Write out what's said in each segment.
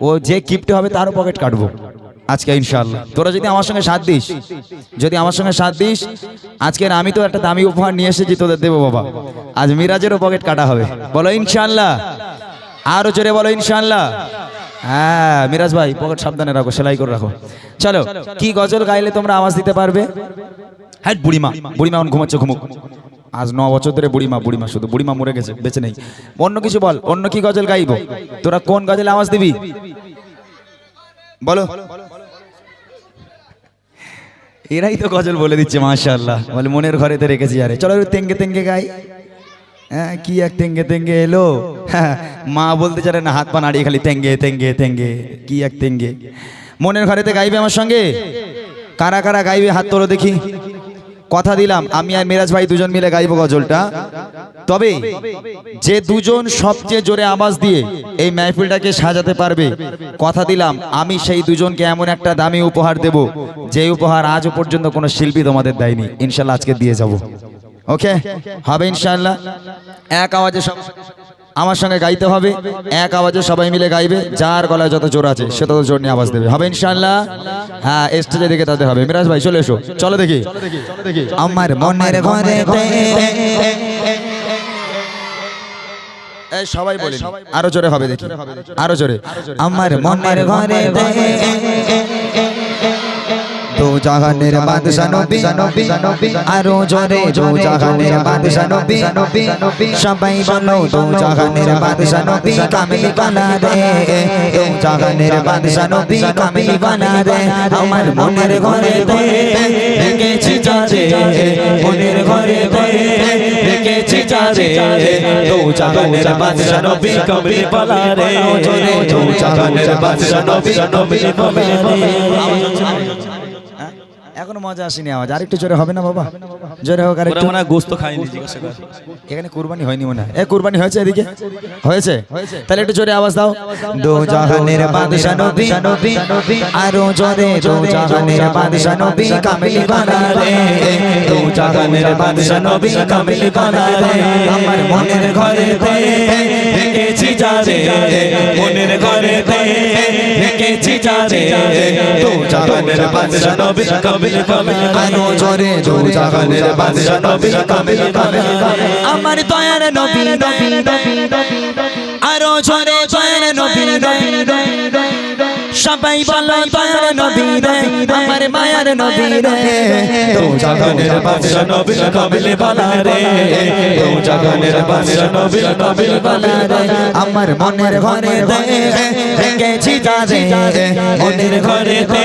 ও যে কিপ্টে হবে তারও পকেট কাটবো। আজকে ইনশাল্লাহ তোরা যদি আমার সঙ্গে সাথ দিস, যদি আমার সঙ্গে সাথ দিস, আজকের আমি তো একটা দামি উপহার নিয়ে এসেছি তোদের দেবো বাবা। আজ মিরাজেরও পকেট কাটা হবে। বলো ইনশাআল্লাহ। আরও জোরে বলো ইনশাল্লাহ হ্যাঁ মিরাজ ভাই পকেট সাবধানে রাখো, সেলাই করে রাখো। চলো, কি গজল গাইলে তোমরা আওয়াজ দিতে পারবে? হ্যাঁ বুড়িমা বুড়িমা এখন ঘুমাচ্ছে, ঘুমুক। আজ ন বছর ধরে বুড়িমা বুড়িমা শুধু, বুড়িমা মরে গেছে, বেঁচে নেই। অন্য কিছু বল, অন্য কি গজল গাইবো? তোরা কোন গজলে আওয়াজ দিবি? বলো। এরাই তো গজল বলে দিচ্ছে, মাশাআল্লাহ। বলে মনের ঘরেতে রেখেছি, আরে। চলো তেঙ্গে তেঙ্গে গাই। হ্যাঁ কি এক তেঙ্গে তেঙ্গে এলো? হ্যাঁ মা বলতে চারে না, হাত পা নাড়িয়ে খালি তেঙ্গে তেঙ্গে তেঙ্গে। কি এক তেঙ্গে। মনের ঘরেতে গাইবে আমার সঙ্গে? কারা কারা গাইবে? হাত তোলো দেখি। কথা দিলাম, আমি আর মিরাজ ভাই দুজন মিলে গাইবো গজলটা। তবে যে দুজন সবচেয়ে জোরে আওয়াজ দিয়ে এই মাহফিলটাকে সাজাতে পারবে, কথা দিলাম, আমি সেই দুজনকে এমন একটা দামি উপহার দেব যে উপহার আজও পর্যন্ত কোনো শিল্পী তোমাদের দেয়নি। ইনশাল্লাহ আজকে দিয়ে যাব। ওকে? হবে ইনশাল্লাহ। এক আওয়াজে সব আমার সঙ্গে গাইতে হবে। এক আওয়াজে সবাই মিলে গাইবে। যার গলায় যত জোর আছে, সে তত জোর নিয়ে আওয়াজ দেবে। হবে ইনশাল্লাহ হ্যাঁ স্টেজে দিকে তাতে হবে। মিরাজ ভাই, চলে এসো। চলো দেখি। আমার মনের ঘরে সবাই বলে, আরও জোরে হবে দেখি। আরও জোরে। আমার মনের ঘরে জাহানের বাদশা নবী নবী আরও জোরে দু জাহানের বাদশা নবী নবী সবাই বলো দু জাহানের বাদশা নবী কামিল বানা রে দু জাহানের বাদশা নবী কামিল বানা রে আমার মনের ঘরে দে রেখেছি যারে মনের ঘরে দে রেখেছি যারে দু জাহানের বাদশা নবী কামিল বানা রে দু জাহানের বাদশা নবী নবী বানা রে? এখনও মজা আসেনি আওয়াজ। আর একটু জোরে হবে না বাবা? জোরে হোক আর একটু মনে হয় গোস্ত জিজ্ঞাসা কর। এখানে কুরবানি হয়নি মনে হয়। এ কুরবানি হয়েছে এদিকে? হয়েছে? তাহলে একটু জোরে আওয়াজ দাও। দো জাহানের বাদশা নবী নবী আরও জোরে দো জাহানের বাদশা নবী কামিল বানা রে দো জাহানের বাদশা নবী কামিল বানা রে আমার মনের ঘরে দে রেখেছি যারে মনের ঘরে রেখেছি যারে দো জাহানের বাদশা নবী কামিল বানা কানো জোরে জাগানের জাহানের বাদশা নবী কামিল বানা আমার দয়ার নবী নবী নবী। আরও জোরে সবাই বলো দয়ার নবী রে আমার মায়ার নবী রে তো জাগানের বাদশা নবী কাবিল বালা রে তো জাগানের বাদশা নবী কাবিল বালা রে আমার মনের ঘরে দে রেখেছি যারে মনের ঘরে দে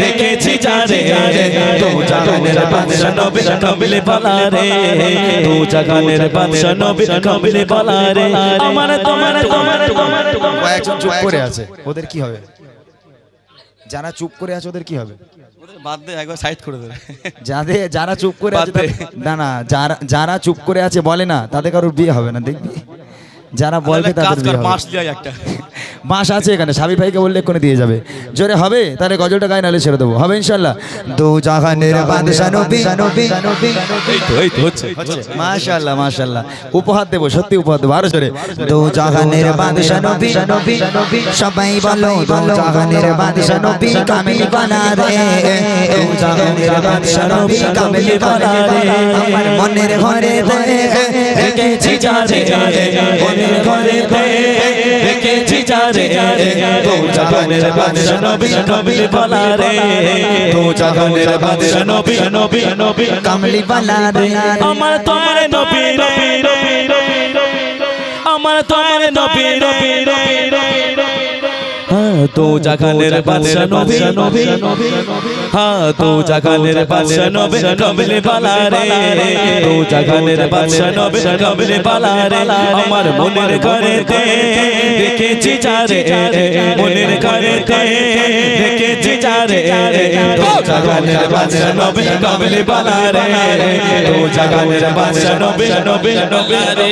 রেখেছি যারে তো জাগানের বাদশা নবী কাবিল বালা রে তো জাগানের বাদশা নবী কাবিল বালা রে আমার তোমার তোমার তোমার কয়েকজন চুপ করে আছে ওদের কি হবে যারা চুপ করে আছে ওদের কি হবে? বাদ দে একবার সাইড করে দেবে। যাদের যারা চুপ করে আছে না না যারা যারা চুপ করে আছে বলে না তাদের কারোর বিয়ে হবে না দেখবি? যারা বলবে তাদের একটা। বাঁশ আছে এখানে সাবি ভাইকে বললে এক্ষুনি দিয়ে যাবে। জোরে হবে? তাহলে গজলটা গায়ে নালে ছেড়ে দেবো। হবে ইনশাল্লাহ দু জাহানের বাদশা নবী। নবী। এই তো এই তো মাশাল্লাহ মাশাল্লাহ উপহার দেবো সত্যি উপহার দেবো। আরও জোরে। দু জাহানের বাদশা নবী। নবী সবাই বলো দু জাহানের বাদশা কামিল বানা রে। দু জাহানের বাদশা কামিল বানা রে। আমার মনের ঘরে রেখেছি মনের ঘরে দে রেখেছি যারে দু জাহানের বাদশা নবী রে জাহানের বাদশা নবী নবী নবী কামিল বানা রে আমার তোমার নবী নবী নবী নবী আমার তোমার নবী নবী নবী তো জাগানের বাদশা নবী। নবী। হ্যাঁ তো জাগানের বাদশা নবী। কমলে বালা রে। তো জাগানের বাদশা নবী। কমলে বালা রে। আমার মনের ঘরে তে রেখেছি যারে। মনের ঘরে তে রেখেছি যারে। তো জাগানের বাদশা নবী। কমলে বালা রে। তো জাগানের বাদশা নবী। নবী নবী রে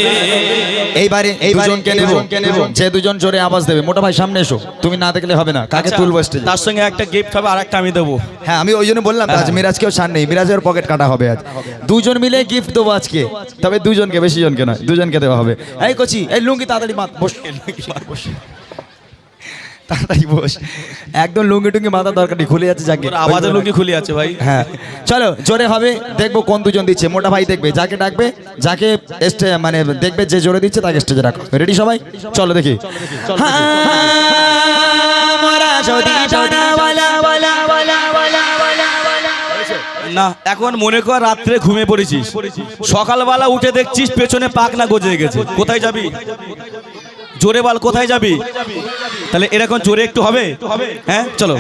এইবারে এই দুজনকে নেব। যে দুজন জোরে আওয়াজ দেবে। মোটা ভাই সামনে এসো। তুমি না দেখলে হবে না কাকে তুলবো স্টেজে তার সঙ্গে একটা গিফট হবে আর একটা আমি দেবো। হ্যাঁ আমি ওই জন্য বললাম তো, আজ মিরাজকেও ছাড় নেই মিরাজের পকেট কাটা হবে আজ। দুজন মিলে গিফট দেবো আজকে তবে দুজনকে বেশি জনকে নয় দুজনকে দেওয়া হবে। এই কচি এই লুঙ্গি তাড়াতাড়ি বাঁধ বস। বস। তাড়াতাড়ি বস। একদম লুঙ্গি টুঙ্গি মাথার দরকার নেই খুলে যাচ্ছে যাকে। আওয়াজে লুঙ্গি খুলে আছে ভাই। হ্যাঁ চলো জোরে হবে দেখব কোন দুজন দিচ্ছে মোটা ভাই দেখবে যাকে ডাকবে যাকে স্টে মানে দেখবে যে জোরে দিচ্ছে তাকে স্টেজে রাখো। রেডি সবাই? চলো দেখি। মোরা না, এখন মনে কর রাত্রে ঘুমিয়ে পড়েছিস। সকালবেলা উঠে দেখছিস পেছনে পাক না গজে গেছে। কোথায় যাবি? জোরে বল কোথায় যাবি তাহলে এরকম জোরে একটু হবে হ্যাঁ চলো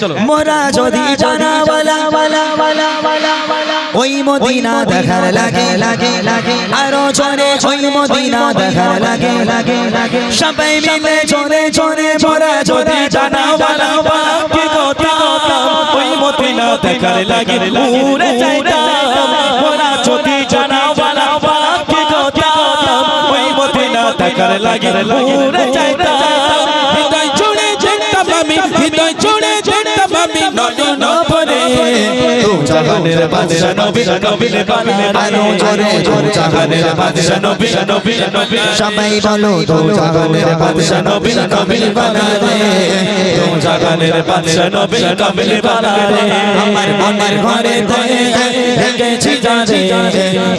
চলো মোরা যদি জানাওয়ালা ওয়ালা ওয়ালা ওয়ালা ওয়ালা ওই মদিনা দেখার লাগে লাগে লাগে আরও জোরে ওই মদিনা দেখার লাগে লাগে লাগে সবাই মিলে জোরে জোরে মোরা যদি জানাওয়ালা ওয়ালা কি কথা ওই মতিনা দেখার লাগে উড়ে যাইতাম মোরা যদি জানা দেখার লাগে উড়ে যাইতাম হৃদয় জুড়ে যেতাম আমি হৃদয় জুড়ে যেতাম আমি নদী নপরে জাহানের বাদশা নবী নবী আরও জোরে জাহানের বাদশা নবী নবী সবাই বলো তো জাগানের বাদশা নবী নবী বানা রে তো জাগানের বাদশা নবী নবী বানা আমার মনের ঘরে ধরে রেখেছি জানে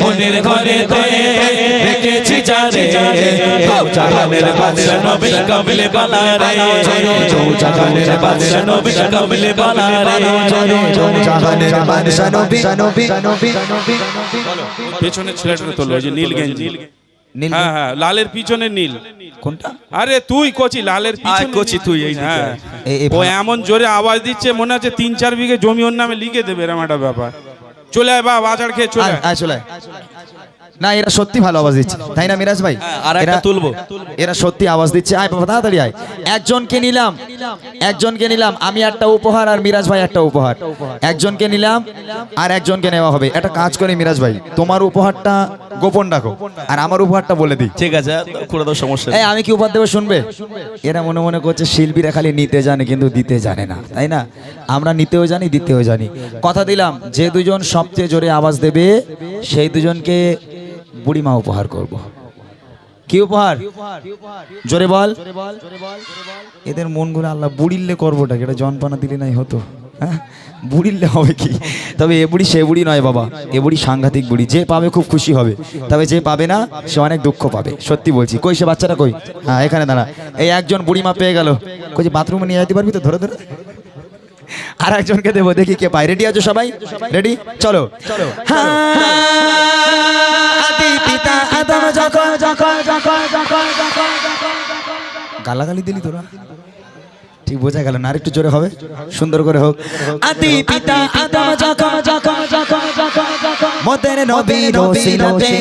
মনের ঘরে ধরে রেখেছি জানে তো জাগানের বাদশা নবী নবী বানা তো জাগানের বাদশা নবী নবী বানা রে পেছনে ছেলেটা তোলো যে নীল গেঞ্জি। নীল হ্যাঁ হ্যাঁ লালের পিছনে নীল। কোনটা? আরে তুই কচি লালের পিছনে কচি তুই এই হ্যাঁ। ও এমন জোরে আওয়াজ দিচ্ছে মনে হচ্ছে তিন চার বিঘে জমি ওর নামে লিখে দেবে রামাটা একটা ব্যাপার। চলে আয় বা বাজার খেয়ে চলে। আয় চলে আয়। না এরা সত্যি ভালো আওয়াজ দিচ্ছে। তাই না মিরাজ ভাই? হ্যাঁ, এরা- তুলবো। এরা সত্যি আওয়াজ দিচ্ছে। আয় বাবা তাড়াতাড়ি আয়। একজনকে নিলাম একজনকে নিলাম। আমি একটা উপহার আর মিরাজ ভাই একটা উপহার। একজনকে নিলাম আর একজনকে নেওয়া হবে। একটা কাজ করে মিরাজ ভাই। তোমার উপহারটা গোপন রাখো। আর আমার উপহারটা বলে দিই। ঠিক আছে করে দাও সমস্যা এই আমি কি উপহার দেবো শুনবে? এরা মনে মনে করছে শিল্পীরা খালি নিতে জানে কিন্তু দিতে জানে না। তাই না? আমরা নিতেও জানি দিতেও জানি। কথা দিলাম যে দুজন সবচেয়ে জোরে আওয়াজ দেবে সেই দুজনকে বুড়িমা উপহার করব। কি উপহার? জোরে বল। এদের মনগুলো আল্লাহ বুড়িল্লে করবোটা এটা জনপানা দিলে নাই হতো। হ্যাঁ? বুড়িল্লে হবে কি? তবে এ বুড়ি সে বুড়ি নয় বাবা। এ বুড়ি সাংঘাতিক বুড়ি। যে পাবে খুব খুশি হবে। তবে যে পাবে না, সে অনেক দুঃখ পাবে। সত্যি বলছি। কই সে বাচ্চাটা কই? হ্যাঁ এখানে দাঁড়া। এই একজন বুড়িমা পেয়ে গেল। কই বাথরুমে নিয়ে যেতে পারবি তো? ধরে ধরে। আর একজনকে দেবো দেখি কে পাই রেডি আছো সবাই? রেডি চলো। গালাগালি দিলি তোরা? ঠিক বোঝা গেল না আরেকটু জোরে হবে। সুন্দর করে হোক। আদি পিতা আদম যখন যখন মোদের নবী রসিলতে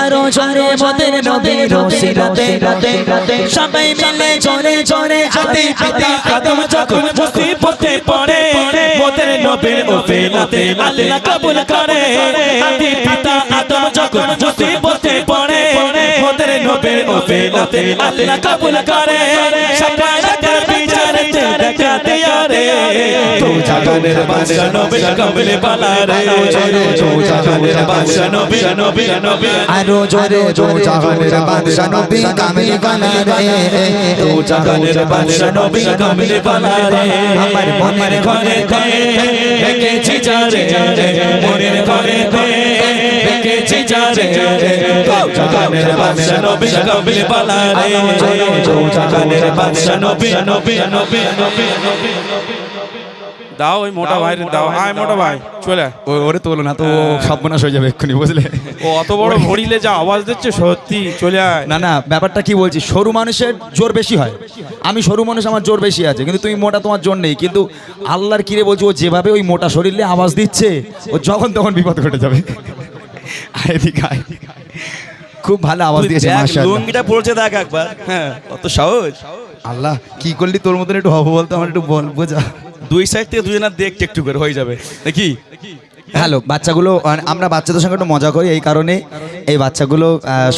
আরও জোরে মোদের নবী রসিলতে সবাই মিলে জোরে জোরে আদি পিতা কদম যখন মুসিবতে পড়ে, মোদের নবীর ওফেলাতে আল্লাহ কবুল করে। আদি পিতা আদম যখন মুসিবতে পড়ে, মোদের নবীর ওফেলাতে আল্লাহ কবুল করে। সকালের বিচারে দেখা দিয়া রে। তো জাগানের বাদশা নবী কবুল বালা রে। তো জাগানের বাদশা নবী নবী নবী আরও জোরে জোরে জাহানের বাদশা নবী কামিল বানা রে। তো জাগানের বাদশা নবী কবুল বালা রে। আমার মনের ঘরে ঘরে রেখেছি যারে মনের ঘরে ঘরে রেখেছি যারে বাদশা নবী কবুল বালা রে তো বাদশা নবী নবী নবী নবী নবী দাও ওই মোটা ভাই দাও। আয় মোটা ভাই চলে ওরে তোলো না তো সর্বনাশ হয়ে যাবে এক্ষুনি বুঝলে? ও অত বড় ভরিলে যা আওয়াজ দিচ্ছে সত্যি চলে আয়। না না ব্যাপারটা কি বলছি সরু মানুষের জোর বেশি হয়। আমি সরু মানুষ আমার জোর বেশি আছে কিন্তু তুমি মোটা তোমার জোর নেই। কিন্তু আল্লাহর কিরে বলছি ও যেভাবে ওই মোটা শরীরে আওয়াজ দিচ্ছে ও যখন তখন বিপদ ঘটে যাবে। এদিকে। খুব ভালো আওয়াজ দিয়েছে মাশাআল্লাহ। লুঙ্গিটা পড়ছে দেখ একবার। হ্যাঁ অত সহজ। আল্লাহ কি করলি তোর মতন একটু হব বলতো আমার একটু বল বোঝা। দুই সাইড থেকে দুজনের দেখতে একটু করে হয়ে যাবে। নাকি হ্যালো বাচ্চাগুলো আমরা বাচ্চাদের সঙ্গে একটু মজা করি এই কারণে। এই বাচ্চাগুলো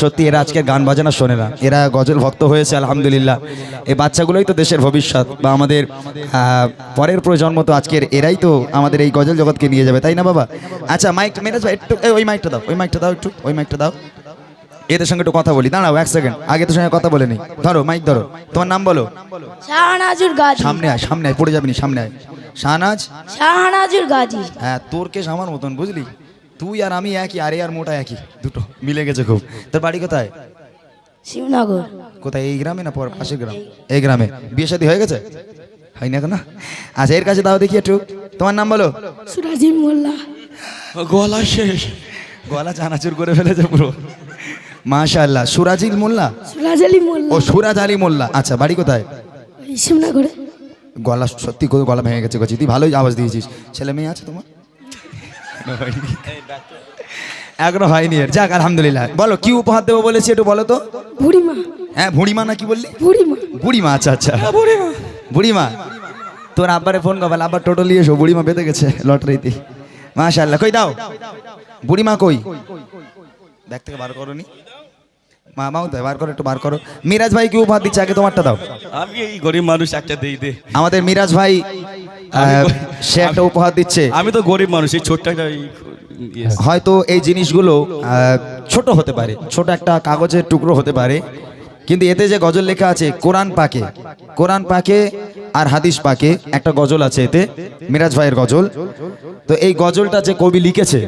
সত্যি এরা আজকে গান বাজানা শোনে না। এরা গজল ভক্ত হয়েছে আলহামদুলিল্লাহ। এই বাচ্চাগুলোই তো দেশের ভবিষ্যৎ বা আমাদের পরের প্রজন্ম তো আজকের এরাই তো আমাদের এই গজল জগৎকে নিয়ে যাবে তাই না বাবা? আচ্ছা মাইক মেরাজ ভাই একটু ওই মাইকটা দাও ওই মাইকটা দাও একটু ওই মাইকটা দাও। এদের সঙ্গে একটু কথা বলি দাঁড়াও এক সেকেন্ড আগে তোর সঙ্গে কথা বলে নি ধরো মাইক ধরো তোমার নাম বলো। সামনে আয় সামনে আয় পড়ে যাবিনি সামনে আয়। শাহনাজ? শাহনাজুর গাজী। হ্যাঁ তোর কেস আমার মতন বুঝলি? তুই আর আমি একই আরে আর মোটা একই দুটো মিলে গেছে খুব। তোর বাড়ি কোথায়? শিবনগর। কোথায় এই গ্রামে না পর পাশের গ্রাম? এই গ্রামে। বিয়ে শাদী হয়ে গেছে? হয়নি এখন? না আচ্ছা এর কাছে দাও দেখি একটু। তোমার নাম বলো? সুরাজি মোল্লা। গলা শেষ। গলা চানাচুর করে ফেলেছে পুরো। মাশাআল্লাহ সুরাজিল মোল্লা? সুরাজ আলী মোল্লা। ও সুরাজ আলী মোল্লা। আচ্ছা বাড়ি কোথায়? শিবনগরে। গলা সত্যি করে গলা ভেঙে গেছে গছি তুই ভালোই আওয়াজ দিয়েছিস। ছেলে মেয়ে আছে তোমার? এখনও হয়নি এর। যাক আলহামদুলিল্লাহ। বলো কি উপহার দেবো বলেছি একটু বলো তো? বুড়িমা। হ্যাঁ বুড়িমা না কি বললি? বুড়িমা। বুড়িমা আচ্ছা আচ্ছা। বুড়িমা। তোর আব্বারে ফোন কর আব্বার টোটো নিয়ে এসো বুড়িমা বেঁধে গেছে লটারিতে। মাশাল্লাহ কই দাও? বুড়িমা কই? ব্যাগ থেকে বার করো নি মা মাও বার করো একটু বার করো। মিরাজ ভাই কি উপহার দিচ্ছে? আগে তোমারটা দাও। আমি এই গরিব মানুষ একটা দেই দে। আমাদের মিরাজ ভাই সে একটা উপহার দিচ্ছে। আমি তো গরিব মানুষ এই ছোট্ট একটা ইয়ে। হয়তো এই জিনিসগুলো ছোট হতে পারে ছোট একটা কাগজের টুকরো হতে পারে কিন্তু এতে যে গজল লেখা আছে কোরআন পাকে। কোরআন পাকে আর হাদিস পাকে একটা গজল আছে এতে মিরাজ ভাইয়ের গজল। তো এই গজলটা যে কবি লিখেছে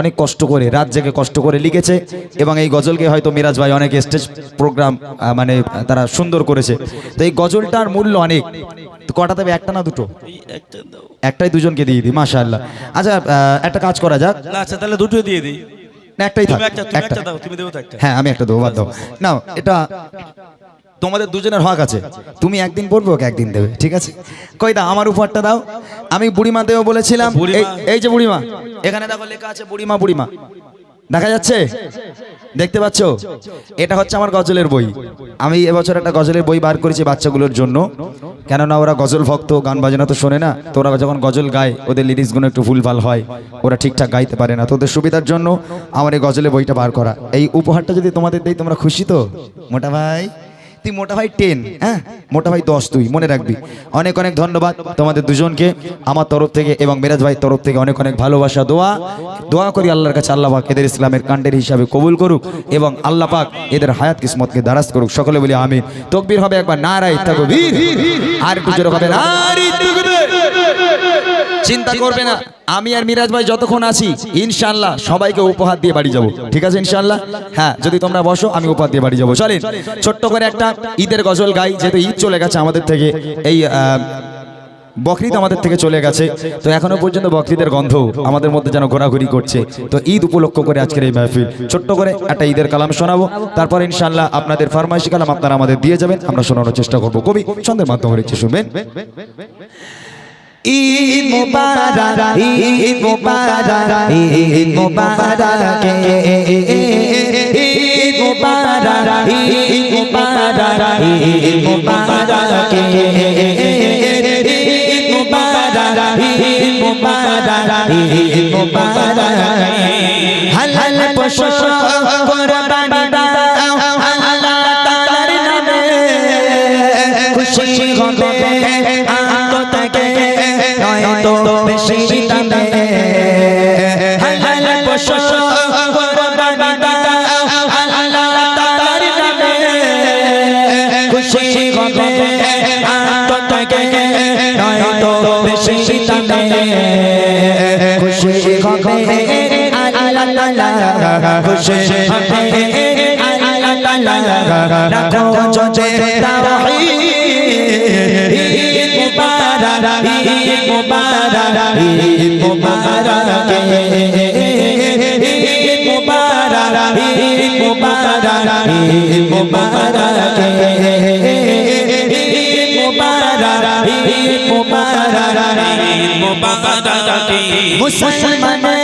অনেক কষ্ট করে রাত জেগে কষ্ট করে লিখেছে এবং এই গজলকে হয়তো মিরাজ ভাই অনেক স্টেজ প্রোগ্রাম মানে তারা সুন্দর করেছে। তো এই গজলটার মূল্য অনেক। কটা দেবে একটা না দুটো? একটাই দুজনকে দিয়ে দিই মাশাআল্লাহ। আচ্ছা একটা কাজ করা যাক। আচ্ছা তাহলে দুটো দিয়ে দিই। না একটাই থাক একটা। হ্যাঁ আমি একটা দেবো বাদ দাও। নাও এটা তোমাদের দুজনের হক আছে। তুমি একদিন পড়বে ওকে একদিন দেবে ঠিক আছে? কই দাও আমার উপহারটা দাও। আমি বুড়িমা দেবো বলেছিলাম এই- এই যে বুড়িমা এখানে দেখো লেখা আছে বুড়িমা বুড়িমা। দেখা যাচ্ছে? দেখতে পাচ্ছ? এটা হচ্ছে আমার গজলের বই। আমি এবছর একটা গজলের বই বার করেছি বাচ্চাগুলোর জন্য। কেননা ওরা গজল ভক্ত গান বাজনা তো শোনে না। তো ওরা যখন গজল গায় ওদের লিরিক্সগুলো একটু ভুলভাল হয়। ওরা ঠিকঠাক গাইতে পারে না। তো ওদের সুবিধার জন্য আমার এই গজলের বইটা বার করা। এই উপহারটা যদি তোমাদের দেই তোমরা খুশি তো? মোটা ভাই। তুই মোটা ভাই টেন হ্যাঁ? মোটা ভাই দশ তুই, মনে রাখবি। অনেক অনেক ধন্যবাদ তোমাদের দুজনকে, আমার তরফ থেকে এবং মেরাজ ভাই তরফ থেকে অনেক অনেক ভালোবাসা, দোয়া। দোয়া করি আল্লাহর কাছে আল্লাহ পাক এদের ইসলামের কাণ্ডের হিসাবে কবুল করুক এবং আল্লাহ পাক এদের হায়াত কিসমতকে দারাজ করুক। সকলে বলি আমি তকবির হবে একবার নারাই তাকবীর। আর একটু হবে চিন্তা করবে না। আমি আর মিরাজ ভাই যতক্ষণ আছি ইনশাল্লাহ সবাইকে উপহার দিয়ে বাড়ি যাব। ঠিক আছে ইনশাল্লাহ হ্যাঁ যদি তোমরা বসো, আমি উপহার দিয়ে বাড়ি যাব। চলেন, ছোট্ট করে একটা ঈদের গজল গাই, যেহেতু ঈদ চলে গেছে আমাদের থেকে। এই বকরিদ আমাদের থেকে চলে গেছে। তো এখনও পর্যন্ত বকরিদের গন্ধ আমাদের মধ্যে যেন ঘোরাঘুরি করছে। তো ঈদ উপলক্ষ করে আজকের এই মাহফিল। ছোট্ট করে একটা ঈদের কালাম শোনাবো। তারপর ইনশাল্লাহ আপনাদের ফার্মাইশি কালাম আপনারা আমাদের দিয়ে যাবেন। আমরা শোনানোর চেষ্টা করব। কবি, ছন্দের মাধ্যমে শুনবেন। ঈদ মুবারক ঈদ মুবারক ঈদ মুবারক ঈদ মুবারক ঈদ মুবারক ঈদ মুবারক ঈদ মুবারক ঈদ মুবারক ঈদ মুবারক হালাল পশু কুরবানি দাও আল্লাহ তাআলার নামে খুশি হবে হবে আল্লাহ তাআলা রাখো যে তাওহীদ মুবারক ঈদ মুবারক মুসলমানের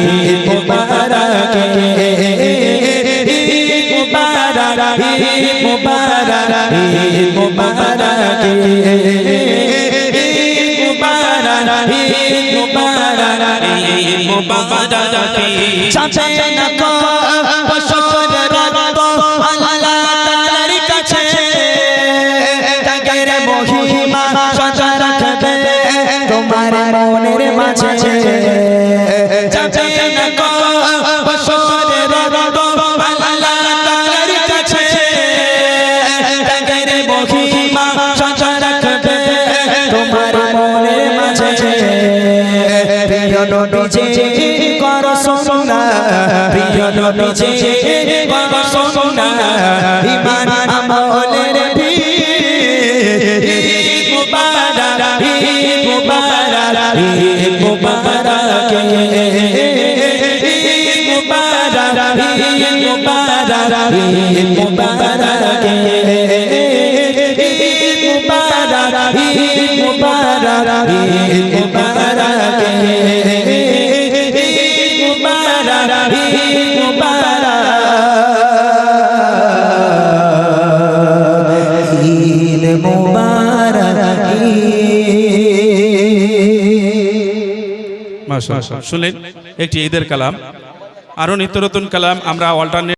Yeah. নবীজি বাসনা ইমান আমলের ভি মুবারা মুবারা মুবারা মুবারা মুবারা মুবারা मुबारक मुबारक শুনলেন একটি ঈদের কালাম আরও নিত্য নতুন কালাম আমরা অল্টারনেট